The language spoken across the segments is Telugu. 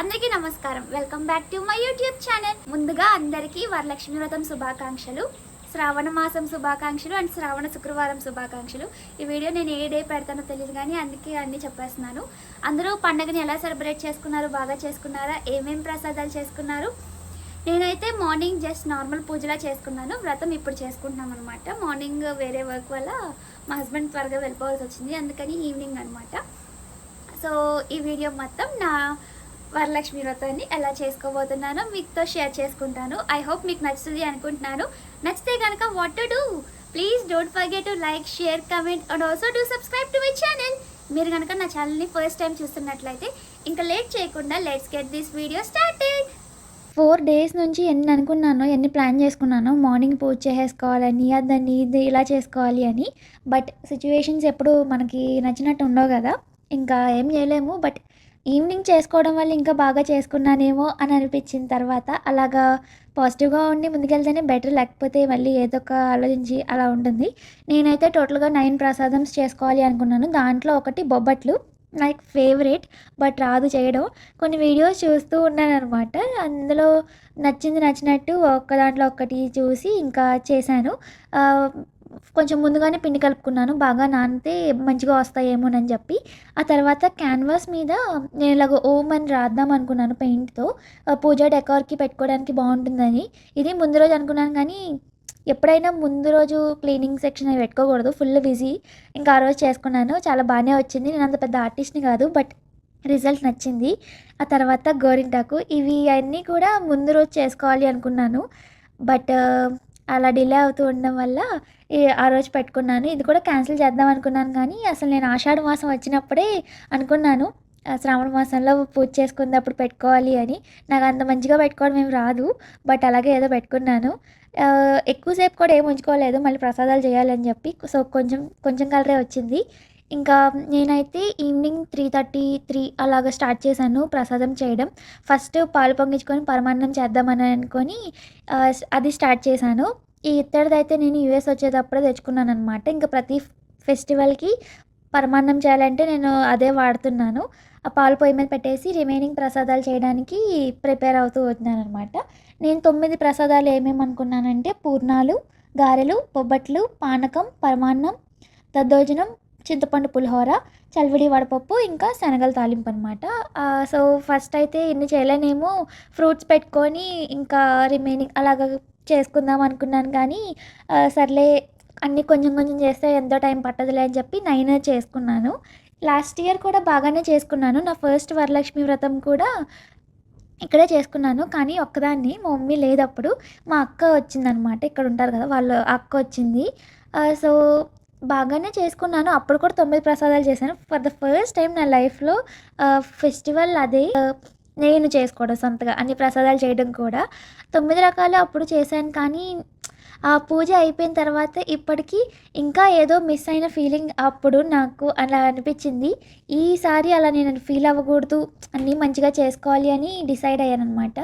అందరికీ నమస్కారం. Welcome back to my YouTube channel ముందుగా అందరికీ వరలక్ష్మి వ్రతం శుభాకాంక్షలు శ్రావణ మాసం శుభాకాంక్షలు అండ్ శ్రావణ శుక్రవారం శుభాకాంక్షలు. ఈ వీడియో నేను ఏ డే పెడతానో తెలియదు కానీ అందుకే అన్ని చెప్పేస్తున్నాను. అందరూ పండగని ఎలా సెలబ్రేట్ చేసుకున్నారు బాగా చేసుకున్నారా ఏమేం ప్రసాదాలు చేసుకున్నారు? నేనైతే మార్నింగ్ జస్ట్ నార్మల్ పూజలా చేసుకున్నాను. వ్రతం ఇప్పుడు చేసుకుంటున్నాం అనమాట మార్నింగ్ వేరే వర్క్ వల్ల మా హస్బెండ్ త్వరగా వెళ్ళిపోవాల్సి వచ్చింది. అందుకని ఈవినింగ్ అనమాట సో ఈ వీడియో మొత్తం నా వరలక్ష్మి వ్రతాన్ని ఎలా చేసుకోబోతున్నానో మీతో షేర్ చేసుకుంటాను. ఐ హోప్ మీకు నచ్చుతుంది అనుకుంటున్నాను. నచ్చితే కనుక what to do please don't forget to like share comment and also do subscribe to my channel మీరు కనుక నా ఛానల్ని ఫస్ట్ టైం చూస్తున్నట్లయితే ఇంకా లేట్ చేయకుండా let's get this video started four days నుంచి ఎన్ని అనుకున్నానో ఎన్ని ప్లాన్ చేసుకున్నానో మార్నింగ్ పూజ చేసేసుకోవాలని అదని ఇది ఇలా చేసుకోవాలి అని. బట్ సిచ్యువేషన్స్ ఎప్పుడు మనకి నచ్చినట్టు ఉండవు కదా. ఇంకా ఏం చేయలేము. బట్ ఈవినింగ్ చేసుకోవడం వల్ల ఇంకా బాగా చేసుకున్నానేమో అని అనిపించిన తర్వాత అలాగా పాజిటివ్గా ఉండి ముందుకెళ్తేనే బెటర్ లేకపోతే మళ్ళీ ఏదో ఒక ఆలోచించి అలా ఉంటుంది. నేనైతే టోటల్గా నైన్ ప్రసాదమ్స్ చేసుకోవాలి అనుకున్నాను. దాంట్లో ఒకటి బొబ్బట్లు లైక్ ఫేవరెట్ బట్ రాదు చేయడం. కొన్ని వీడియోస్ చూస్తూ ఉన్నాను అనమాట అందులో నచ్చింది నచ్చినట్టు ఒక్క దాంట్లో ఒక్కటి చూసి ఇంకా చేశాను. కొంచెం ముందుగానే పిండి కలుపుకున్నాను. బాగా నానితే మంచిగా వస్తాయేమోనని చెప్పి. ఆ తర్వాత క్యాన్వాస్ మీద నేను ఇలాగ ఓం అని రాద్దాం అనుకున్నాను పెయింట్తో. పూజ డెకార్కి పెట్టుకోవడానికి బాగుంటుందని. ఇది ముందు రోజు అనుకున్నాను కానీ ఎప్పుడైనా ముందు రోజు క్లీనింగ్ సెక్షన్ అవి పెట్టుకోకూడదు. Full busy. ఇంకా ఆ రోజు చేసుకున్నాను. చాలా బాగానే వచ్చింది. నేను అంత పెద్ద ఆర్టిస్ట్ని కాదు బట్ రిజల్ట్ నచ్చింది. ఆ తర్వాత గోరింటాకు ఇవి అన్నీ కూడా ముందు రోజు చేసుకోవాలి అనుకున్నాను. బట్ అలా డిలే అవుతూ ఉండడం వల్ల ఈ- ఆ రోజు పెట్టుకున్నాను. ఇది కూడా క్యాన్సిల్ చేద్దాం అనుకున్నాను కానీ అసలు నేను ఆషాఢ మాసం వచ్చినప్పుడే అనుకున్నాను. శ్రావణ మాసంలో పూజ చేసుకున్నప్పుడు పెట్టుకోవాలి అని. నాకు అంత మంచిగా పెట్టుకోవడం ఏం రాదు. బట్ అలాగే ఏదో పెట్టుకున్నాను. ఎక్కువసేపు కూడా ఏం ఉంచుకోలేదు. మళ్ళీ ప్రసాదాలు చేయాలని చెప్పి. సో కొంచెం కొంచెం కలరే వచ్చింది. ఇంకా నేనైతే ఈవినింగ్ త్రీ థర్టీ త్రీ అలాగ స్టార్ట్ చేశాను ప్రసాదం చేయడం. ఫస్ట్ పాలు పొంగించుకొని పరమాన్నం చేద్దామని అనుకొని అది స్టార్ట్ చేశాను. ఈ ఇత్తడిది అయితే నేను యూఎస్ వచ్చేటప్పుడే తెచ్చుకున్నాను అనమాట ఇంకా ప్రతి ఫెస్టివల్కి పరమాన్నం చేయాలంటే నేను అదే వాడుతున్నాను. ఆ పాలు పొయ్యి మీద పెట్టేసి రిమైనింగ్ ప్రసాదాలు చేయడానికి ప్రిపేర్ అవుతూ వచ్చినాను అనమాట నేను తొమ్మిది ప్రసాదాలు ఏమేమి అనుకున్నానంటే పూర్ణాలు గారెలు బొబ్బట్లు పానకం పరమాన్నం దద్దోజనం చింతపండు పులిహోర చల్విడి వడపప్పు ఇంకా శనగల తాలింపు అనమాట సో ఫస్ట్ అయితే ఇన్ని చేయలేనేమో ఫ్రూట్స్ పెట్టుకొని ఇంకా రిమైనింగ్ అలాగ చేసుకుందాం అనుకున్నాను కానీ సర్లే అన్నీ కొంచెం కొంచెం చేస్తే ఎంతో టైం పట్టదులే అని చెప్పి నైన్ చేసుకున్నాను. లాస్ట్ ఇయర్ కూడా బాగానే చేసుకున్నాను. నా ఫస్ట్ వరలక్ష్మి వ్రతం కూడా ఇక్కడే చేసుకున్నాను. కానీ ఒక్కదాన్ని మా మమ్మీ లేదప్పుడు మా అక్క వచ్చిందనమాట. ఇక్కడ ఉంటారు కదా వాళ్ళ అక్క వచ్చింది. సో బాగానే చేసుకున్నాను. అప్పుడు కూడా తొమ్మిది ప్రసాదాలు చేశాను. ఫర్ ద ఫస్ట్ టైం నా లైఫ్లో ఫెస్టివల్ అదే. నేను చేసుకోవడం సొంతగా అన్ని ప్రసాదాలు చేయడం కూడా. తొమ్మిది రకాలు అప్పుడు చేశాను కానీ ఆ పూజ అయిపోయిన తర్వాత ఇప్పటికీ ఇంకా ఏదో మిస్ అయిన ఫీలింగ్ అప్పుడు నాకు అలా అనిపించింది. ఈసారి అలా నేను ఫీల్ అవ్వకూడదు అన్నీ మంచిగా చేసుకోవాలి అని డిసైడ్ అయ్యాను అనమాట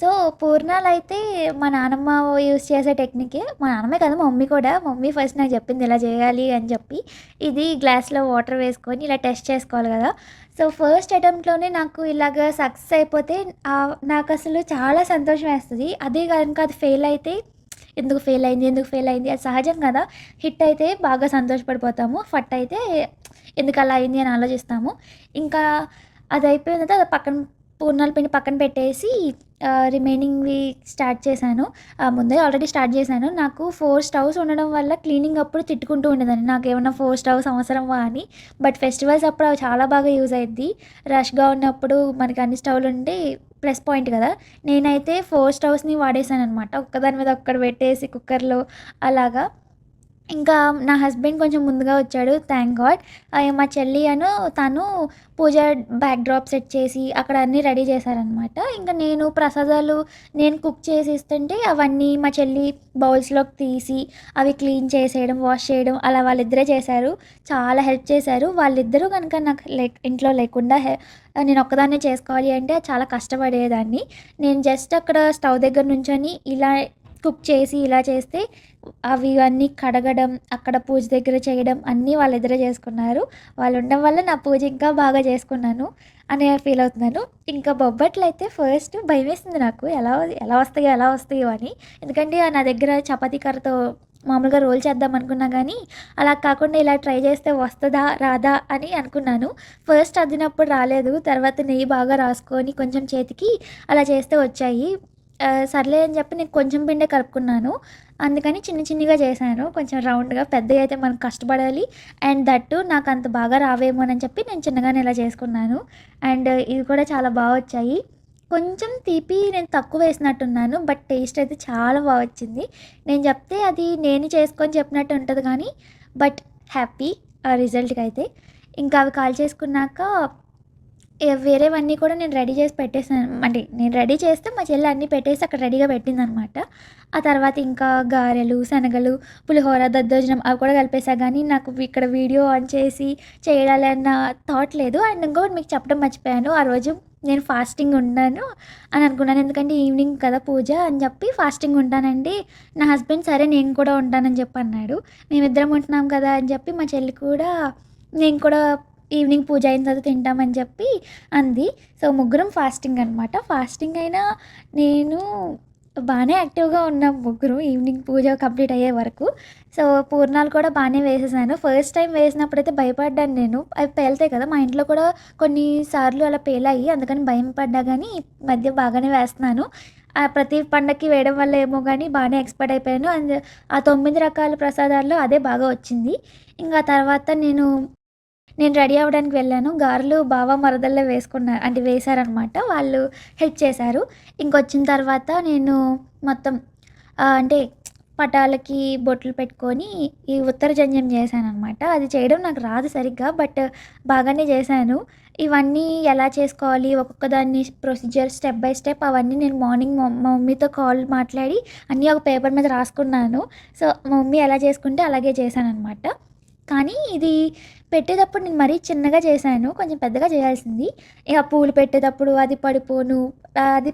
సో పూర్ణాలు అయితే మా నాన్నమ్మ యూస్ చేసే టెక్నికే. మా నాన్నమ్మే కదా మా మమ్మీ కూడా. మమ్మీ ఫస్ట్ నాకు చెప్పింది ఇలా చేయాలి అని చెప్పి. ఇది గ్లాస్లో వాటర్ వేసుకొని ఇలా టెస్ట్ చేసుకోవాలి కదా. సో ఫస్ట్ అటెంప్ట్లోనే నాకు ఇలాగ సక్సెస్ అయిపోతే నాకు అసలు చాలా సంతోషం వేస్తుంది. అదే కనుక అది ఫెయిల్ అయితే ఎందుకు ఫెయిల్ అయింది ఎందుకు ఫెయిల్ అయింది అది సహజం కదా. హిట్ అయితే బాగా సంతోషపడిపోతాము. ఫట్ అయితే ఎందుకు అలా అయింది అని ఆలోచిస్తాము. ఇంకా అది అయిపోయిన తర్వాత అది పక్కన పూర్ణాల పిండి పక్కన పెట్టేసి రిమైనింగ్వి స్టార్ట్ చేశాను. ఆ, ముందే ఆల్రెడీ స్టార్ట్ చేశాను. నాకు ఫోర్ స్టవ్స్ ఉండడం వల్ల క్లీనింగ్ అప్పుడు తిట్టుకుంటూ ఉండేదాన్ని. నాకు ఏమైనా ఫోర్ స్టవ్స్ అవసరమా అని. బట్ ఫెస్టివల్స్ అప్పుడు అవి చాలా బాగా యూజ్ అయ్యింది రష్గా ఉన్నప్పుడు మనకి అన్ని స్టవ్లు ఉంటే ప్లస్ పాయింట్ కదా. నేనైతే ఫోర్ స్టవ్స్ని వాడేసాను అనమాట ఒక్కదాని మీద ఒక్కటి పెట్టేసి కుక్కర్లో అలాగా. ఇంకా నా హస్బెండ్ కొంచెం ముందుగా వచ్చాడు థ్యాంక్ గాడ్ మా చెల్లి అను తను పూజ బ్యాక్ డ్రాప్ సెట్ చేసి అక్కడ అన్నీ రెడీ చేశారనమాట ఇంకా నేను ప్రసాదాలు నేను కుక్ చేసి ఇస్తుంటే అవన్నీ మా చెల్లి బౌల్స్లోకి తీసి అవి క్లీన్ చేసేయడం వాష్ చేయడం అలా వాళ్ళిద్దరే చేశారు. చాలా హెల్ప్ చేశారు. వాళ్ళిద్దరూ కనుక నాకు లేక్ ఇంట్లో లేకుండా నేను ఒక్కదాన్నే చేసుకోవాలి అంటే చాలా కష్టపడేదాన్ని. నేను జస్ట్ అక్కడ స్టవ్ దగ్గర నుంచొని ఇలా కుక్ చేసి ఇలా చేస్తే అవి అన్నీ కడగడం అక్కడ పూజ దగ్గర చేయడం అన్నీ వాళ్ళు వాళ్ళిద్దరే చేసుకున్నారు. వాళ్ళు ఉండడం వల్ల నా పూజ ఇంకా బాగా చేసుకున్నాను అని ఫీల్ అవుతున్నాను. ఇంకా బొబ్బట్లు అయితే ఫస్ట్ భయం వేసింది నాకు. ఎలా ఎలా వస్తాయో ఎలా వస్తాయో అని. ఎందుకంటే నా దగ్గర చపాతీ కర్రతో మామూలుగా రోల్ చేద్దాం అనుకున్నా కానీ అలా కాకుండా ఇలా ట్రై చేస్తే వస్తుందా రాదా అని అనుకున్నాను. ఫస్ట్ అదినప్పుడు రాలేదు. తర్వాత నెయ్యి బాగా రాసుకొని కొంచెం చేతికి అలా చేస్తే వచ్చాయి. సర్లే అని చెప్పి నేను కొంచెం పిండే కలుపుకున్నాను. అందుకని చిన్న చిన్నగా చేశాను. కొంచెం రౌండ్గా పెద్దగా అయితే మనం కష్టపడాలి. అండ్ దట్టు నాకు అంత బాగా రావేమోనని చెప్పి నేను చిన్నగానే ఇలా చేసుకున్నాను. అండ్ ఇవి కూడా చాలా బాగా వచ్చాయి. కొంచెం తీపి నేను తక్కువ వేసినట్టున్నాను. బట్ టేస్ట్ అయితే చాలా బాగా వచ్చింది. నేను చెప్తే అది నేను చేసుకొని చెప్పినట్టు ఉంటుంది కానీ బట్ హ్యాపీ ఆ రిజల్ట్కి అయితే ఇంకా అవి కాల్ చేసుకున్నాక వేరేవన్నీ కూడా నేను రెడీ చేసి పెట్టేసాను అంటే నేను రెడీ చేస్తే మా చెల్లి అన్నీ పెట్టేసి అక్కడ రెడీగా పెట్టిందనమాట. ఆ తర్వాత ఇంకా గారెలు శనగలు పులిహోర దద్దోజనం అవి కూడా కలిపేసా. కానీ నాకు ఇక్కడ వీడియో ఆన్ చేసి చేయాలి అన్న థాట్ లేదు. అండ్ ఇంకోటి మీకు చెప్పడం మర్చిపోయాను. ఆ రోజు నేను ఫాస్టింగ్ ఉన్నాను అని అనుకున్నాను. ఎందుకంటే ఈవినింగ్ కదా పూజ అని చెప్పి ఫాస్టింగ్ ఉంటానండి. నా హస్బెండ్ సరే నేను కూడా ఉంటానని చెప్పి అన్నాడు. మేమిద్దరం ఉంటున్నాం కదా అని చెప్పి మా చెల్లి కూడా నేను కూడా ఈవినింగ్ పూజ అయిన తర్వాత తింటామని చెప్పి అంది. సో ముగ్గురం ఫాస్టింగ్ అనమాట ఫాస్టింగ్ అయినా నేను బాగానే యాక్టివ్గా ఉన్నాం ముగ్గురు ఈవినింగ్ పూజ కంప్లీట్ అయ్యే వరకు. సో పూర్ణాలు కూడా బాగానే వేసేసాను. ఫస్ట్ టైం వేసినప్పుడైతే భయపడ్డాను నేను. అవి పేలుతాయి కదా మా ఇంట్లో కూడా కొన్నిసార్లు అలా పేలాయి అందుకని భయం పడ్డా కానీ ఈ మధ్య బాగానే వేస్తున్నాను. ఆ ప్రతి పండక్కి వేయడం వల్ల ఏమో కానీ బాగానే ఎక్స్పర్ట్ అయిపోయాను. అండ్ ఆ తొమ్మిది రకాల ప్రసాదాల్లో అదే బాగా వచ్చింది. ఇంకా తర్వాత నేను నేను రెడీ అవ్వడానికి వెళ్ళాను. గారెలు బావ మరదల్లో వేసుకున్నారు అంటే వేశారనమాట. వాళ్ళు హెల్ప్ చేశారు. ఇంకొచ్చిన తర్వాత నేను మొత్తం అంటే పటాలకి బొట్లు పెట్టుకొని ఈ ఉత్తర జంజం చేశాను అనమాట అది చేయడం నాకు రాదు సరిగ్గా బట్ బాగానే చేశాను. ఇవన్నీ ఎలా చేసుకోవాలి ఒక్కొక్క దాన్ని ప్రొసీజర్ స్టెప్ బై స్టెప్ అవన్నీ నేను మార్నింగ్ మా మమ్మీతో కాల్ మాట్లాడి అన్నీ ఒక పేపర్ మీద రాసుకున్నాను. సో మా మమ్మీ ఎలా చేసుకుంటే అలాగే చేశాను అనమాట కానీ ఇది పెట్టేటప్పుడు నేను మరీ చిన్నగా చేశాను కొంచెం పెద్దగా చేయాల్సింది. ఇక పూలు పెట్టేటప్పుడు అది పడిపోను అది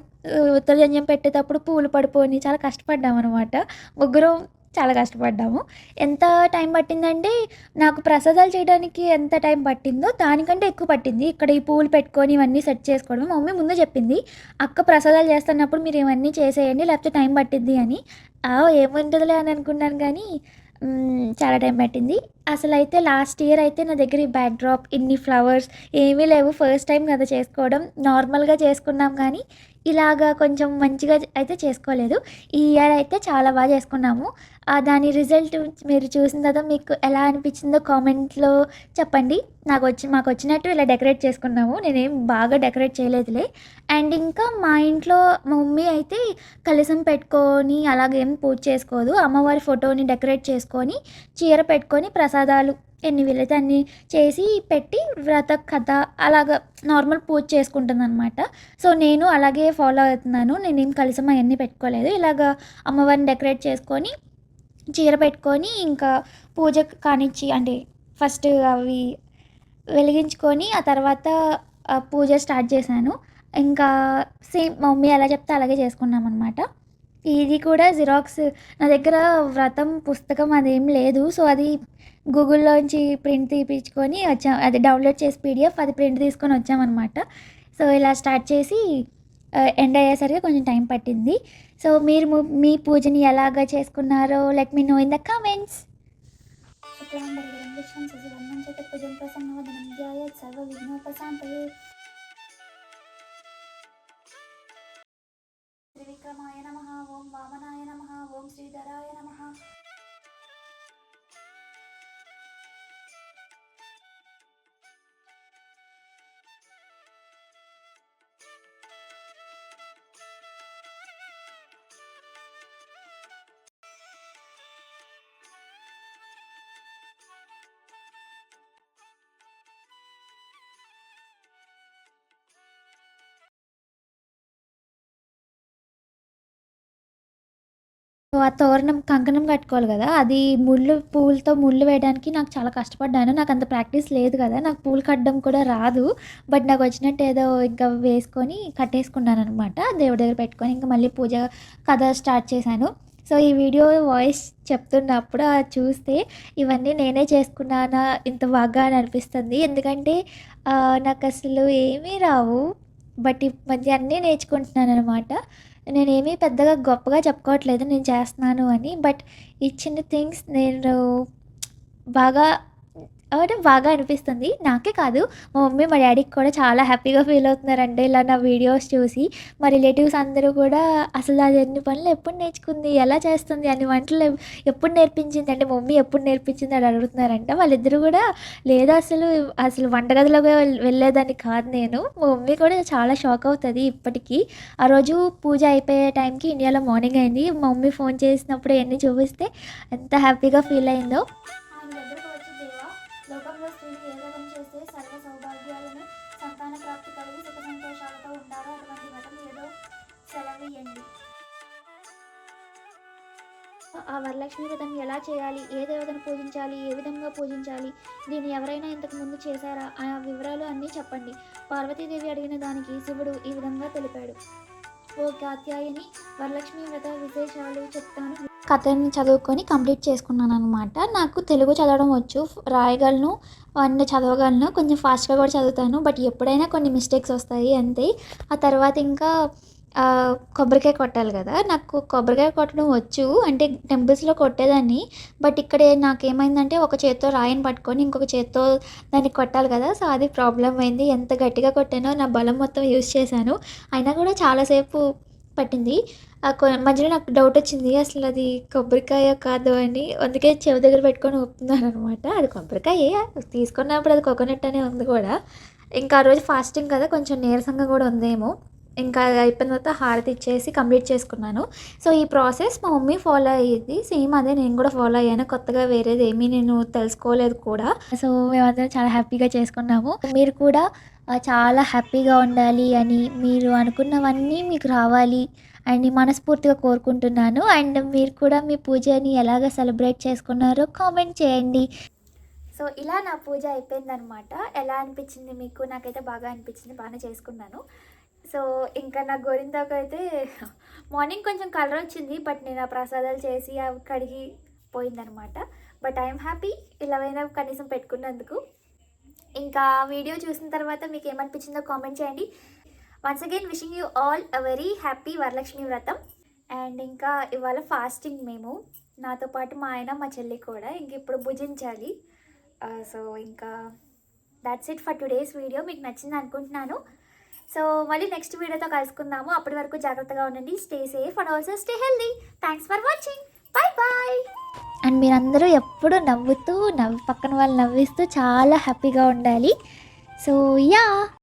ఉత్తరజన్యం పెట్టేటప్పుడు పూలు పడిపోని చాలా కష్టపడ్డాము అనమాట ముగ్గురం చాలా కష్టపడ్డాము. ఎంత టైం పట్టిందంటే నాకు ప్రసాదాలు చేయడానికి ఎంత టైం పట్టిందో దానికంటే ఎక్కువ పట్టింది. ఇక్కడ ఈ పూలు పెట్టుకొని ఇవన్నీ సెట్ చేసుకోవడం మా మమ్మీ ముందే చెప్పింది. అక్క ప్రసాదాలు చేస్తున్నప్పుడు మీరు ఇవన్నీ చేసేయండి లేకపోతే టైం పట్టింది అని. ఏముంటుందిలే అని అనుకున్నాను కానీ చాలా టైం పట్టింది. అసలు అయితే లాస్ట్ ఇయర్ అయితే నా దగ్గర ఈ బ్యాక్ డ్రాప్ ఇన్ని ఫ్లవర్స్ ఏమీ లేవు. ఫస్ట్ టైం కదా చేసుకోవడం. నార్మల్గా చేసుకున్నాం కానీ ఇలాగా కొంచెం మంచిగా అయితే చేసుకోలేదు. ఈ ఇయర్ అయితే చాలా బాగా చేసుకున్నాము. దాని రిజల్ట్ మీరు చూసిన తర్వాత మీకు ఎలా అనిపించిందో కామెంట్లో చెప్పండి. నాకు వచ్చి మాకు వచ్చినట్టు ఇలా డెకరేట్ చేసుకున్నాము. నేనేం బాగా డెకరేట్ చేయలేదులే. అండ్ ఇంకా మా ఇంట్లో మా మమ్మీ అయితే కలసం పెట్టుకొని అలాగేం పూజ చేసుకోదు. అమ్మవారి ఫోటోని డెకరేట్ చేసుకొని చీర పెట్టుకొని ప్రసాదాలు ఎన్ని వీలైతే అన్ని చేసి పెట్టి వ్రత కథ అలాగ నార్మల్ పూజ చేసుకుంటుంది అనమాట సో నేను అలాగే ఫాలో అవుతున్నాను. నేనేం కలిసం అవన్నీ పెట్టుకోలేదు. ఇలాగ అమ్మవారిని డెకరేట్ చేసుకొని చీర పెట్టుకొని ఇంకా పూజ కానిచ్చి అంటే ఫస్ట్ అవి వెలిగించుకొని ఆ తర్వాత పూజ స్టార్ట్ చేశాను. ఇంకా సేమ్ మమ్మీ ఎలా చెప్తే అలాగే చేసుకున్నాం అనమాట ఇది కూడా జిరాక్స్ నా దగ్గర వ్రతం పుస్తకం అదేం లేదు. సో అది గూగుల్లోంచి ప్రింట్ తీపించుకొని వచ్చాం అది డౌన్లోడ్ చేసి పీడిఎఫ్ అది ప్రింట్ తీసుకొని వచ్చామన్నమాట. సో ఇలా స్టార్ట్ చేసి ఎండ్ అయ్యేసరికి కొంచెం టైం పట్టింది. సో మీరు మీ పూజని ఎలాగా చేసుకున్నారో let me know in the comments త్రివిక్రమాయ వామనాయ నమ. ఓం శ్రీధరాయ నమ. ఆ తోరణం కంకణం కట్టుకోవాలి కదా అది ముళ్ళు పూలతో ముళ్ళు వేయడానికి నాకు చాలా కష్టపడ్డాను. నాకు అంత ప్రాక్టీస్ లేదు కదా నాకు పూలు కట్టడం కూడా రాదు. బట్ నాకు వచ్చినట్టు ఏదో ఇంకా వేసుకొని కట్టేసుకున్నాను అనమాట దేవుడి దగ్గర పెట్టుకొని. ఇంకా మళ్ళీ పూజ కథ స్టార్ట్ చేశాను. సో ఈ వీడియో వాయిస్ చెప్తున్నప్పుడు అది చూస్తే ఇవన్నీ నేనే చేసుకున్నానా ఇంత బాగా అని అనిపిస్తుంది. ఎందుకంటే నాకు అసలు ఏమీ రావు. బట్ ఈ మధ్య అన్నీ నేర్చుకుంటున్నాను అనమాట నేనేమీ పెద్దగా గొప్పగా చెప్పుకోవట్లేదు నేను చేస్తున్నాను అని. బట్ ఈ చిన్న థింగ్స్ నేను బాగా అంటే బాగా అనిపిస్తుంది. నాకే కాదు. మా మమ్మీ మా డాడీకి కూడా చాలా హ్యాపీగా ఫీల్ అవుతున్నారంటే ఇలా నా వీడియోస్ చూసి మా రిలేటివ్స్ అందరూ కూడా అసలు అది ఎన్ని పనులు ఎప్పుడు నేర్చుకుంది? ఎలా చేస్తుంది? అన్ని వంటలు ఎప్పుడు నేర్పించింది? అంటే మమ్మీ ఎప్పుడు నేర్పించింది? అని అడుగుతున్నారంట. వాళ్ళిద్దరూ కూడా లేదు అసలు అసలు వంటగదిలోకి వెళ్ళేదాన్ని కాదు నేను. మా మమ్మీ కూడా చాలా షాక్ అవుతుంది ఇప్పటికీ. ఆ రోజు పూజ అయిపోయే టైంకి ఇండియాలో మార్నింగ్ అయింది. మా మమ్మీ ఫోన్ చేసినప్పుడు ఎన్ని చూపిస్తే ఎంత హ్యాపీగా ఫీల్ అయిందో. ఆ వరలక్ష్మి వ్రతం ఎలా చేయాలి? ఏ దేవతను పూజించాలి? ఏ విధంగా పూజించాలి? దీన్ని ఎవరైనా ఇంతకు ముందు చేశారా? ఆ వివరాలు అన్నీ చెప్పండి. పార్వతీదేవి అడిగిన దానికి శివుడు ఈ విధంగా తెలిపాడు. ఓ కాత్యాయని వరలక్ష్మి వ్రత విశేషాలు చెప్తాను. కథని చదువుకొని కంప్లీట్ చేసుకున్నాను అనమాట నాకు తెలుగు చదవడం వచ్చు. రాయగలను అండ్ చదవగలను కొంచెం ఫాస్ట్గా కూడా చదువుతాను. బట్ ఎప్పుడైనా కొన్ని మిస్టేక్స్ వస్తాయి అంతే. ఆ తర్వాత ఇంకా కొబ్బరికాయ కొట్టాలి కదా. నాకు కొబ్బరికాయ కొట్టడం వచ్చు. అంటే టెంపుల్స్లో కొట్టేదాన్ని. బట్ ఇక్కడ నాకేమైందంటే ఒక చేత్తో రాయిని పట్టుకొని ఇంకొక చేత్తో దాన్ని కొట్టాలి కదా. సో అది ప్రాబ్లం అయింది. ఎంత గట్టిగా కొట్టానో నా బలం మొత్తం యూజ్ చేశాను. అయినా కూడా చాలాసేపు పట్టింది. మధ్యలో నాకు డౌట్ వచ్చింది. అసలు అది కొబ్బరికాయ కాదు అని. అందుకే చెవి దగ్గర పెట్టుకొని ఒప్పుతున్నాను అనమాట. అది కొబ్బరికాయ. తీసుకున్నప్పుడు అది కోకోనట్ అనే ఉంది కూడా. ఇంకా ఆ రోజు ఫాస్టింగ్ కదా. కొంచెం నీరసంగా కూడా ఉందేమో. ఇంకా అయిపోయిన తర్వాత హారతి ఇచ్చేసి కంప్లీట్ చేసుకున్నాను. సో ఈ ప్రాసెస్ మా మమ్మీ ఫాలో అయ్యేది సేమ్ అదే నేను కూడా ఫాలో అయ్యాను. కొత్తగా వేరేది ఏమీ నేను తెలుసుకోలేదు కూడా. సో మేమందరం చాలా హ్యాపీగా చేసుకున్నాము. మీరు కూడా చాలా హ్యాపీగా ఉండాలి అని మీరు అనుకున్నవన్నీ మీకు రావాలి అండ్ మనస్ఫూర్తిగా కోరుకుంటున్నాను. అండ్ మీరు కూడా మీ పూజని ఎలాగ సెలబ్రేట్ చేసుకున్నారో కామెంట్ చేయండి. సో ఇలా నా పూజ అయిపోయిందనమాట. ఎలా అనిపించింది మీకు? నాకైతే బాగా అనిపించింది. బాగానే చేసుకున్నాను. సో ఇంకా నా గోరింతాకు అయితే మార్నింగ్ కొంచెం కలర్ వచ్చింది బట్ నేను ఆ ప్రసాదాలు చేసి అవి కడిగి పోయిందనమాట. బట్ ఐఎమ్ హ్యాపీ ఇలాగైనా కనీసం పెట్టుకున్నందుకు. ఇంకా వీడియో చూసిన తర్వాత మీకు ఏమనిపించిందో కామెంట్ చేయండి. Once again wishing you all a very happy Varalakshmi Vratam. And ఇంకా ఇవాళ ఫాస్టింగ్ మేము. నాతో పాటు మా ఆయన మా చెల్లి కూడా ఇంక ఇప్పుడు భుజించాలి. Uh, సో ఇంకా that's it for today's video మీకు నచ్చింది అనుకుంటున్నాను. సో మళ్ళీ నెక్స్ట్ వీడియోతో కలుసుకుందాము. అప్పటి వరకు జాగ్రత్తగా ఉండండి. Stay safe and also stay healthy thanks for watching bye bye and మీరందరూ ఎప్పుడూ నవ్వుతూ నవ్వు పక్కన వాళ్ళు నవ్విస్తూ చాలా హ్యాపీగా ఉండాలి. So yeah